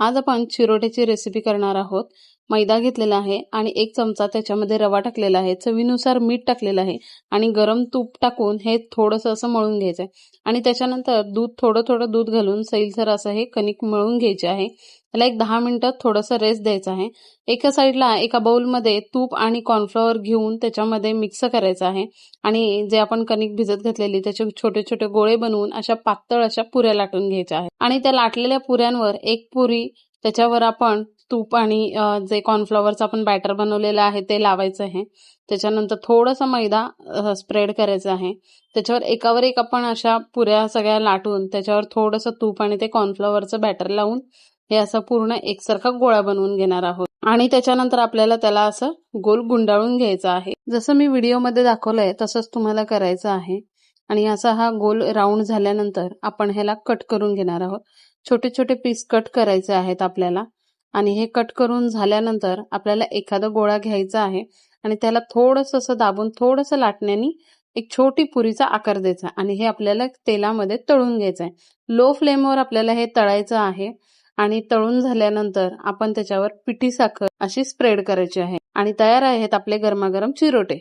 आज आपण चिरोट्याची रेसिपी करणार आहोत. मैदा घेतलेला आहे आणि एक चमचा त्याच्यामध्ये रवा टाकलेला आहे. चवीनुसार मीठ टाकलेलं आहे आणि गरम तूप टाकून हे थोडंसं असं मळून घ्यायचं आहे आणि त्याच्यानंतर दूध थोडं थोडं दूध घालून सैलसर असं हे कणिक मळून घ्यायचे आहे. त्याला एक दहा मिनिटं थोडंसं रेस्ट द्यायचं आहे. एका साईडला एका बाउलमध्ये तूप आणि कॉर्नफ्लॉवर घेऊन त्याच्यामध्ये मिक्स करायचं आहे. आणि जे आपण कणिक भिजत घातलेली त्याचे छोटे छोटे गोळे बनवून अशा पातळ अशा पुऱ्या लाटून घ्यायच्या आहेत. आणि त्या लाटलेल्या पुऱ्यांवर एक पुरी त्याच्यावर आपण तूप आणि जे कॉर्नफ्लॉवरचं आपण बॅटर बनवलेलं आहे ते लावायचं आहे. त्याच्यानंतर थोडासा मैदा स्प्रेड करायचा आहे. त्याच्यावर एकावर एक आपण अशा पुऱ्या सगळ्या लाटून त्याच्यावर थोडंसं तूप आणि ते कॉर्नफ्लॉवरचं बॅटर लावून हे असं पूर्ण एकसारखा गोळा बनवून घेणार आहोत. आणि त्याच्यानंतर आपल्याला त्याला असं गोल गुंडाळून घ्यायचं आहे. जसं मी व्हिडिओमध्ये दाखवलंय तसंच तुम्हाला करायचं आहे. आणि असा हा गोल राऊंड झाल्यानंतर आपण ह्याला कट करून घेणार आहोत. छोटे छोटे पीस कट करायचे आहेत आपल्याला. आणि हे कट करून झाल्यानंतर आपल्याला एखादा गोळा घ्यायचा आहे आणि त्याला थोडंसं असं दाबून थोडंसं लाटण्याने एक छोटी पुरीचा आकार द्यायचा आणि हे आपल्याला तेलामध्ये तळून घ्यायचं आहे. लो फ्लेमवर आपल्याला हे तळायचं आहे आणि तळून झाल्यानंतर आपण त्याच्यावर पिठी साखर अशी स्प्रेड करायची आहे. आणि तयार आहेत आपले गरमागरम चिरोटे.